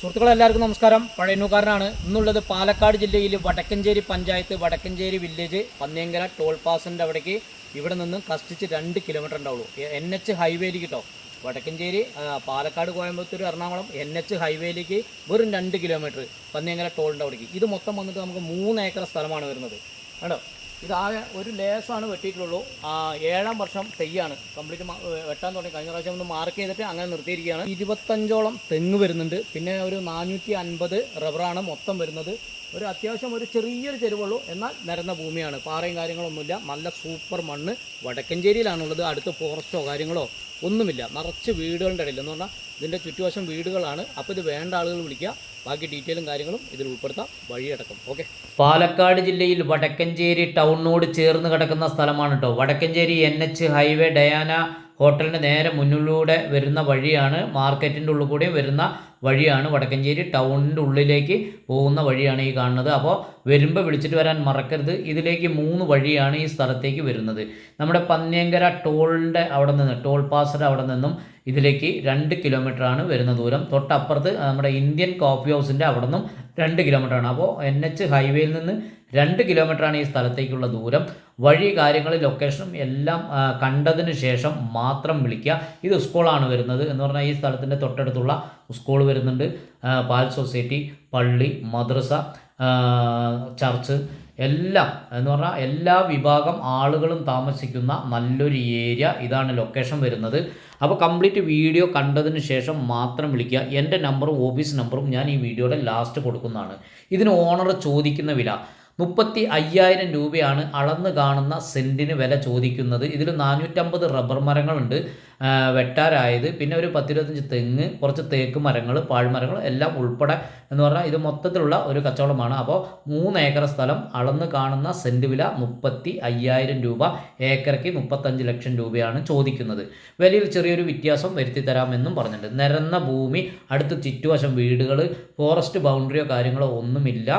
സുഹൃത്തുക്കളെ എല്ലാവർക്കും നമസ്കാരം. പഴയന്നൂക്കാരനാണ് ഇന്നുള്ളത് പാലക്കാട് ജില്ലയിൽ വടക്കഞ്ചേരി പഞ്ചായത്ത് വടക്കഞ്ചേരി വില്ലേജ് പന്നിയങ്കര ടോൾ പാസിന്റെ അവിടേക്ക്. ഇവിടെ നിന്നും കഷ്ടിച്ച് രണ്ട് കിലോമീറ്റർ ഉണ്ടാവുള്ളൂ. എൻ എച്ച് ഹൈവേയിലേക്ക് കേട്ടോ വടക്കഞ്ചേരി പാലക്കാട് കോയമ്പത്തൂർ എറണാകുളം എൻ എച്ച് ഹൈവേയിലേക്ക് വെറും രണ്ട് കിലോമീറ്റർ പന്നിയങ്കര ടോളിന്റെ അവിടേക്ക്. ഇത് മൊത്തം വന്നിട്ട് നമുക്ക് മൂന്ന് ഏക്കർ സ്ഥലമാണ് വരുന്നത്. കേട്ടോ ഇതാകെ ഒരു ലേസാണ് വെട്ടിയിട്ടുള്ളൂ. ആ, ഏഴാം വർഷം തെയ്യാണ്. കംപ്ലീറ്റ് വെട്ടാൻ തുടങ്ങി. കഴിഞ്ഞ പ്രാവശ്യം ഒന്ന് മാർക്ക് ചെയ്തിട്ട് അങ്ങനെ നിർത്തിയിരിക്കുകയാണ്. ഇരുപത്തഞ്ചോളം തെങ്ങ് വരുന്നുണ്ട്. പിന്നെ ഒരു നാനൂറ്റി അൻപത് റബ്ബറാണ് മൊത്തം വരുന്നത്. ഒരു അത്യാവശ്യം ഒരു ചെറിയൊരു ചെരുവുള്ളൂ എന്നാൽ നിരന്ന ഭൂമിയാണ്. പാറയും കാര്യങ്ങളൊന്നുമില്ല. നല്ല സൂപ്പർ മണ്ണ്. വടക്കഞ്ചേരിയിലാണുള്ളത്. അടുത്ത് ഫോറസ്റ്റോ കാര്യങ്ങളോ ഒന്നുമില്ല. നിറച്ച് വീടുകളുടെ ഇടയിൽ. എന്ന് പറഞ്ഞാൽ ഇതിന്റെ ചുറ്റുവശം വീടുകളാണ്. അപ്പോൾ ഇത് വേണ്ട ആളുകൾ വിളിക്കുക. ബാക്കി ഡീറ്റെയിലും കാര്യങ്ങളും ഇതിൽ ഉൾപ്പെടുത്താം വഴിയടക്കം. ഓക്കെ പാലക്കാട് ജില്ലയിൽ വടക്കഞ്ചേരി ടൗണിനോട് ചേർന്ന് കിടക്കുന്ന സ്ഥലമാണ് കേട്ടോ Vadakkanchery N H highway Diana ഹോട്ടലിന്റെ നേരെ മുന്നിലൂടെ വരുന്ന വഴിയാണ് മാർക്കറ്റിന്റെ ഉള്ളിൽ കൂടി വരുന്ന വഴിയാണ് വടക്കഞ്ചേരി ടൗണിന്റെ ഉള്ളിലേക്ക് പോകുന്ന വഴിയാണ് ഈ കാണുന്നത്. അപ്പോൾ വരുമ്പോൾ വിളിച്ചിട്ട് വരാൻ മറക്കരുത്. ഇതിലേക്ക് മൂന്ന് വഴിയാണ് ഈ സ്ഥലത്തേക്ക് വരുന്നത്. നമ്മുടെ പന്നിയങ്കര ടോളിന്റെ അവിടെ നിന്ന് ടോൾ പാസിന്റെ അവിടെ നിന്നും ഇതിലേക്ക് രണ്ട് കിലോമീറ്ററാണ് വരുന്ന ദൂരം. തൊട്ടപ്പുറത്ത് നമ്മുടെ ഇന്ത്യൻ കോഫി ഹൗസിന്റെ അവിടെ നിന്നും രണ്ട് കിലോമീറ്ററാണ്. അപ്പോൾ എൻ എച്ച് ഹൈവേയിൽ നിന്ന് രണ്ട് കിലോമീറ്ററാണ് ഈ സ്ഥലത്തേക്കുള്ള ദൂരം. വഴി കാര്യങ്ങൾ ലൊക്കേഷനും എല്ലാം കണ്ടതിന് ശേഷം മാത്രം വിളിക്കുക. ഇത് സ്കൂളാണ് വരുന്നത് എന്ന് പറഞ്ഞാൽ ഈ സ്ഥലത്തിന്റെ തൊട്ടടുത്തുള്ള സ്കൂൾ വരുന്നുണ്ട്. പാൽ സൊസൈറ്റി പള്ളി മദ്രസ ചർച്ച് എല്ലാം എന്ന് പറഞ്ഞാൽ എല്ലാ വിഭാഗം ആളുകളും താമസിക്കുന്ന നല്ലൊരു ഏരിയ ഇതാണ് ലൊക്കേഷൻ വരുന്നത്. അപ്പോൾ കംപ്ലീറ്റ് വീഡിയോ കണ്ടതിന് ശേഷം മാത്രം വിളിക്കുക. എന്റെ നമ്പറും ഓഫീസ് നമ്പറും ഞാൻ ഈ വീഡിയോയുടെ ലാസ്റ്റ് കൊടുക്കുന്നതാണ്. ഇതിന് ഓണർ ചോദിക്കുന്ന വില. മുപ്പത്തി അയ്യായിരം രൂപയാണ് അളന്ന് കാണുന്ന സെന്റിന് വില ചോദിക്കുന്നത്. ഇതിൽ നാനൂറ്റമ്പത് റബ്ബർ മരങ്ങളുണ്ട് വെട്ടാരായത് പിന്നെ ഒരു പത്തിരുപത്തഞ്ച് തെങ്ങ് കുറച്ച് തേക്ക് മരങ്ങൾ പാഴ്മരങ്ങൾ എല്ലാം ഉൾപ്പെടെ എന്ന് പറഞ്ഞാൽ ഇത് മൊത്തത്തിലുള്ള ഒരു കച്ചവടമാണ്. അപ്പോൾ മൂന്ന് ഏക്കർ സ്ഥലം അളന്ന് കാണുന്ന സെന്റ് വില മുപ്പത്തി അയ്യായിരം രൂപ ഏക്കറയ്ക്ക് മുപ്പത്തഞ്ച് ലക്ഷം രൂപയാണ് ചോദിക്കുന്നത്. വിലയിൽ ചെറിയൊരു വ്യത്യാസം വരുത്തി തരാമെന്നും പറഞ്ഞിട്ടുണ്ട്. നിരന്ന ഭൂമി അടുത്ത് ചുറ്റുവശം വീടുകൾ ഫോറസ്റ്റ് ബൗണ്ടറിയോ കാര്യങ്ങളോ ഒന്നുമില്ല.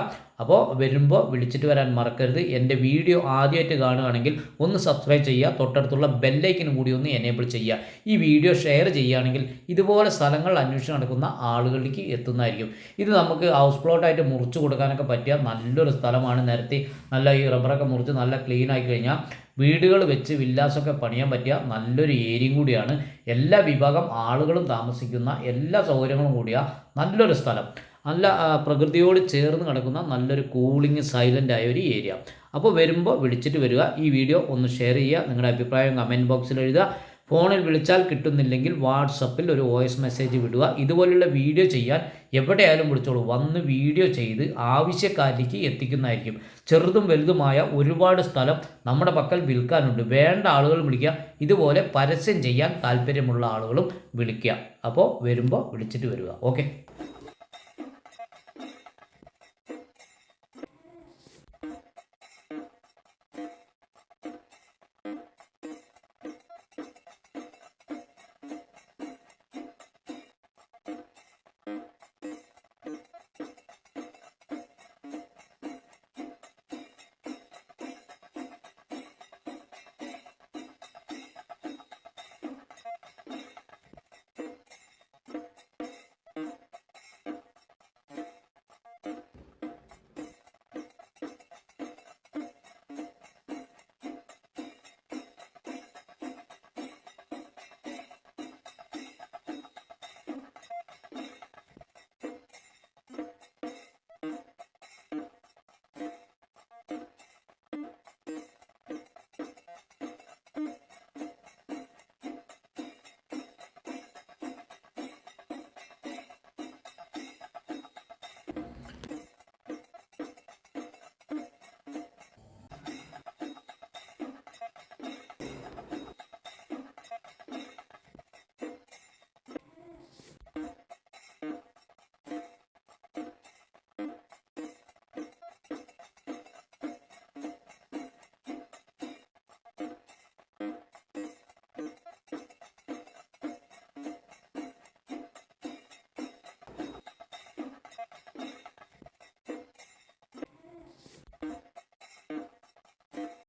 അപ്പോൾ വരുമ്പോൾ വിളിച്ചിട്ട് വരാൻ മറക്കരുത്. എന്റെ വീഡിയോ ആദ്യമായിട്ട് കാണുകയാണെങ്കിൽ ഒന്ന് സബ്സ്ക്രൈബ് ചെയ്യുക തൊട്ടടുത്തുള്ള ബെല്ലൈക്കിനും കൂടി ഒന്ന് എനേബിൾ ചെയ്യുക. ഈ വീഡിയോ ഷെയർ ചെയ്യുകയാണെങ്കിൽ ഇതുപോലെ സ്ഥലങ്ങൾ അന്വേഷിച്ച് നടക്കുന്ന ആളുകളിലേക്ക് എത്തുന്നതായിരിക്കും. ഇത് നമുക്ക് ഹൗസ് പ്ലോട്ടായിട്ട് മുറിച്ച് കൊടുക്കാനൊക്കെ പറ്റിയ നല്ലൊരു സ്ഥലമാണ്. നിരത്തി നല്ല ഈ റബ്ബറൊക്കെ മുറിച്ച് നല്ല ക്ലീൻ ആയി കഴിഞ്ഞാൽ വീടുകൾ വെച്ച് വില്ലാസൊക്കെ പണിയാൻ പറ്റിയ നല്ലൊരു ഏരിയയും കൂടിയാണ്. എല്ലാ വിഭാഗം ആളുകളും താമസിക്കുന്ന എല്ലാ സൗകര്യങ്ങളും കൂടിയ നല്ലൊരു സ്ഥലം. നല്ല പ്രകൃതിയോട് ചേർന്ന് കിടക്കുന്ന നല്ലൊരു കൂളിംഗ് സൈലന്റ് ആയ ഒരു ഏരിയ. അപ്പോൾ വരുമ്പോൾ വിളിച്ചിട്ട് വരിക. ഈ വീഡിയോ ഒന്ന് ഷെയർ ചെയ്യുക. നിങ്ങളുടെ അഭിപ്രായം കമന്റ് ബോക്സിൽ എഴുതുക. ഫോണിൽ വിളിച്ചാൽ കിട്ടുന്നില്ലെങ്കിൽ വാട്സപ്പിൽ ഒരു വോയിസ് മെസ്സേജ് വിടുക. ഇതുപോലുള്ള വീഡിയോ ചെയ്യാൻ എവിടെയായാലും വിളിച്ചോളൂ. വന്ന് വീഡിയോ ചെയ്ത് ആവശ്യക്കാരിലേക്ക് എത്തിക്കുന്നതായിരിക്കും. ചെറുതും വലുതുമായ ഒരുപാട് സ്ഥലം നമ്മുടെ പക്കൽ വിൽക്കാനുണ്ട്. വേണ്ട ആളുകൾ വിളിക്കുക. ഇതുപോലെ പരസ്യം ചെയ്യാൻ താല്പര്യമുള്ള ആളുകളും വിളിക്കുക. അപ്പോൾ വരുമ്പോൾ വിളിച്ചിട്ട് വരിക. ഓക്കെ.